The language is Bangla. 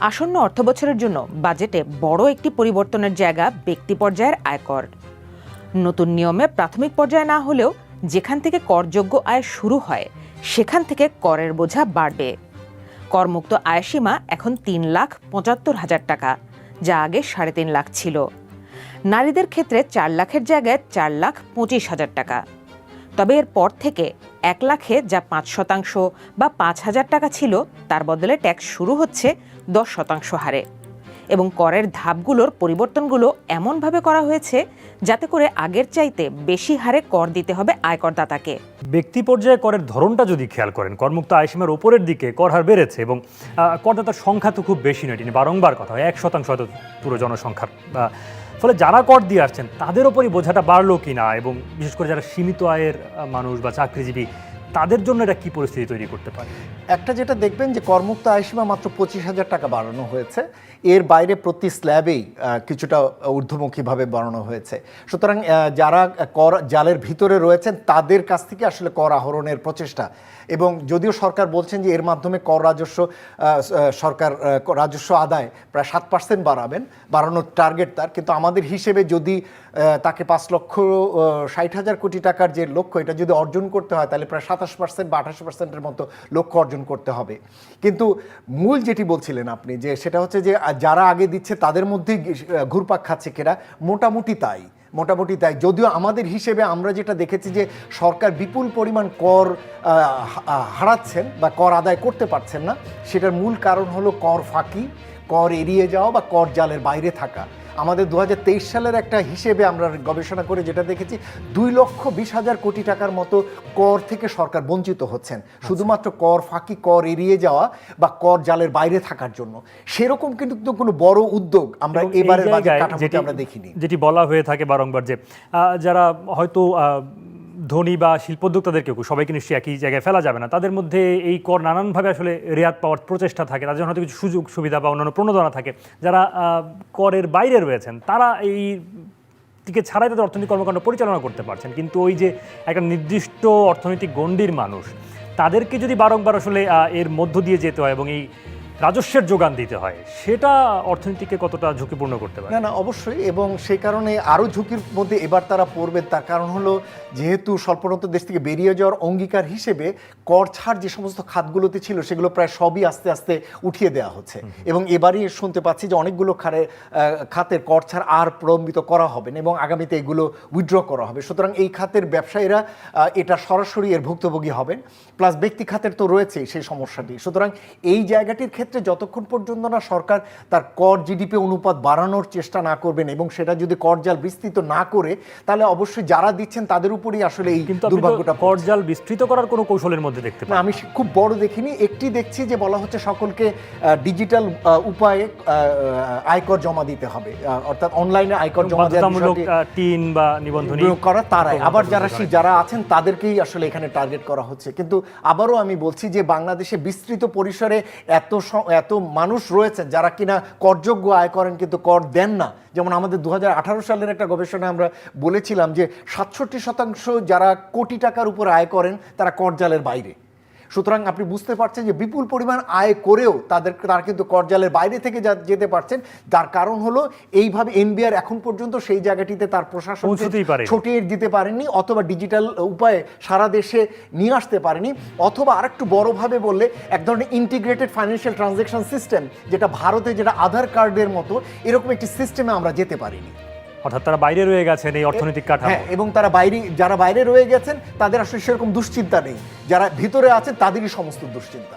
আসন্ন অর্থবছরের জন্য বাজেটে বড় একটি পরিবর্তনের জায়গা ব্যক্তি পর্যায়ের আয়কর নতুন নিয়মে প্রাথমিক পর্যায়ে না হলেও যেখান থেকে করযোগ্য আয় শুরু হয়, সেখান থেকে করের বোঝা বাড়বে। করমুক্ত আয়সীমা এখন তিন লাখ পঁচাত্তর হাজার টাকা, যা আগে সাড়ে তিন লাখ ছিল। নারীদের ক্ষেত্রে চার লাখের জায়গায় চার লাখ পঁচিশ হাজার টাকা। তবে এর পর থেকে এক লাখে যা পাঁচ শতাংশ বা পাঁচ হাজার টাকা ছিল, তার বদলে ট্যাক্স শুরু হচ্ছে দশ শতাংশ হারে। এবং করের ধাপগুলোর পরিবর্তনগুলো এমনভাবে করা হয়েছে যাতে করে আগের চাইতে বেশি হারে কর দিতে হবে আয়করদাতাকে। ব্যক্তি পর্যায়ে করের ধরনটা যদি খেয়াল করেন, করমুক্ত আয়সীমার ওপরের দিকে কর হার বেড়েছে এবং করদাতার সংখ্যা তো খুব বেশি নয়, তিনি বারংবার কথা হয়, এক শতাংশ হয়তো পুরো জনসংখ্যার ফলে যারা কর দিয়ে আসছেন, তাদের ওপরই বোঝাটা বাড়লো কি না এবং বিশেষ করে যারা সীমিত আয়ের মানুষ বা চাকরিজীবী তাদের জন্য এটা কি পরিস্থিতি তৈরি করতে পারে? একটা যেটা দেখবেন যে করমুক্ত আয়সীমা মাত্র পঁচিশ হাজার টাকা বাড়ানো হয়েছে। এর বাইরে প্রতি স্ল্যাবেই কিছুটা ঊর্ধ্বমুখীভাবে বাড়ানো হয়েছে। সুতরাং যারা কর, জালের ভিতরে রয়েছেন, তাদের কাছ থেকে আসলে কর আহরণের প্রচেষ্টা। এবং যদিও সরকার বলছেন যে এর মাধ্যমে কর রাজস্ব সরকার রাজস্ব আদায় প্রায় সাত পার্সেন্ট বাড়াবেন, বাড়ানোর টার্গেট তার। কিন্তু আমাদের হিসেবে যদি তাকে পাঁচ লক্ষ ষাট হাজার কোটি টাকার যে লক্ষ্য, এটা যদি অর্জন করতে হয়, তাহলে প্রায় সাতাশ পার্সেন্ট বা আঠাশ পার্সেন্টের মতো লক্ষ্য অর্জন করতে হবে। কিন্তু মূল যেটি বলছিলেন আপনি, যে সেটা হচ্ছে যে যারা আগে দিচ্ছে তাদের মধ্যেই ঘুরপাক খাচ্ছে কেরা মোটামুটি তাই মোটামুটি তাই। যদিও আমাদের হিসেবে আমরা যেটা দেখেছি যে, সরকার বিপুল পরিমাণ কর হারাচ্ছেন বা কর আদায় করতে পারছেন না। সেটার মূল কারণ হলো কর ফাঁকি, কর এড়িয়ে যাওয়া বা কর জালের বাইরে থাকা। আমাদের দুহাজার তেইশ সালের একটা হিসেবে আমরা গবেষণা করে যেটা দেখেছি দুই লক্ষ বিশ হাজার কোটি টাকার মতো কর থেকে সরকার বঞ্চিত হচ্ছেন। শুধুমাত্র কর ফাঁকি কর এড়িয়ে যাওয়া বা কর জালের বাইরে থাকার জন্য। সেরকম কিন্তু কোনো বড় উদ্যোগ আমরা এবারে এবারের বাজেট কাঠামোতে আমরা দেখিনি। যেটি বলা হয়ে থাকে বারংবার যে আহ, যারা হয়তো আহ, ধনী বা শিল্পোদ্যোক্তাদেরকে সবাইকে নিশ্চয়ই একই জায়গায় ফেলা যাবে না। তাদের মধ্যে এই কর নানানভাবে আসলে রেয়াত পাওয়ার প্রচেষ্টা থাকে। তাদের জন্য হয়তো কিছু সুযোগ, সুবিধা বা অন্যান্য প্রণোদনা থাকে। যারা করের বাইরে রয়েছেন, তারা এই দিকে ছাড়াই তাদের অর্থনৈতিক কর্মকাণ্ড পরিচালনা করতে পারছেন। কিন্তু ওই যে একটা নির্দিষ্ট অর্থনৈতিক গণ্ডির মানুষ, তাদেরকে যদি বারংবার আসলে এর মধ্য দিয়ে যেতে হয় এবং এই রাজস্বের যোগান দিতে হয় সেটা অর্থনীতিকে কতটা ঝুঁকিপূর্ণ করতে পারে? না না অবশ্যই এবং সেই কারণে আরও ঝুঁকির মধ্যে এবার তারা পড়বে তার কারণ হলো যেহেতু স্বল্পোন্নত দেশ থেকে বেরিয়ে যাওয়ার অঙ্গীকার হিসেবে কর ছাড় যে সমস্ত খাতগুলোতে ছিল সেগুলো প্রায় সবই আস্তে আস্তে উঠিয়ে দেওয়া হচ্ছে। এবং এবারই শুনতে পাচ্ছি যে অনেকগুলো খারে খাতের কর ছাড় আর প্রলম্বিত করা হবে না এবং আগামীতে এগুলো উইথড্র করা হবে। সুতরাং এই খাতের ব্যবসায়ীরা এটা সরাসরি এর ভুক্তভোগী হবেন প্লাস ব্যক্তি খাতের তো রয়েছেই সেই সমস্যাটি। সুতরাং এই জায়গাটির ক্ষেত্রে যতক্ষণ পর্যন্ত না সরকার তার কর জিডিপি অনুপাত বাড়ানোর চেষ্টা না করবেন এবং সেটা যদি কর জাল বিস্তৃত না করে তাহলে অবশ্যই যারা দিচ্ছেন তাদের উপরেই আসলে এই দুর্ভাগ্যটা। করজাল বিস্তৃত করার কোনো কৌশলের মধ্যে দেখতে না আমি খুব বড় দেখিনি। একটি দেখছি যে বলা হচ্ছে সকলকে ডিজিটাল উপায়ে আয়কর জমা দিতে হবে। অর্থাৎ অনলাইনে আয়কর জমা বাধ্যতামূলক টিন বা নিবন্ধনী করা তারাই। আবার যারা যারা আছেন তাদেরকেই আসলে এখানে টার্গেট করা হচ্ছে। কিন্তু আবারও আমি বলছি যে বাংলাদেশে বিস্তৃত পরিসরে এত এত মানুষ রয়েছেন যারা কিনা করযোগ্য আয় করেন কিন্তু কর দেন না। যেমন আমাদের দু হাজার আঠারো সালের একটা গবেষণায় আমরা বলেছিলাম যে সাতষট্টি শতাংশ যারা কোটি টাকার উপর আয় করেন তারা কর জালের বাইরে। সুতরাং আপনি বুঝতে পারছেন যে বিপুল পরিমাণ আয় করেও তাদের তারা কিন্তু করজালের বাইরে থেকে যেতে পারছেন। তার কারণ হলো এইভাবে এনবিআর এখন পর্যন্ত সেই জায়গাটিতে তার প্রশাসন। ছটিয়ে দিতে পারেনি অথবা ডিজিটাল উপায়ে সারা দেশে নিয়ে আসতে পারেনি। অথবা আরেকটু বড়ভাবে বললে এক ধরনের ইন্টিগ্রেটেড ফাইন্যান্সিয়াল ট্রানজ্যাকশন সিস্টেম যেটা ভারতে যেটা আধার কার্ডের মতো এরকম একটি সিস্টেমে আমরা যেতে পারিনি। অর্থাৎ তারা বাইরে রয়ে গেছেন এই অর্থনৈতিক কাঠামো। হ্যাঁ এবং তারা বাইরে যারা বাইরে রয়ে গেছেন তাদের আসলে সেরকম দুশ্চিন্তা নেই। যারা ভিতরে আছেন তাদেরই সমস্ত দুশ্চিন্তা।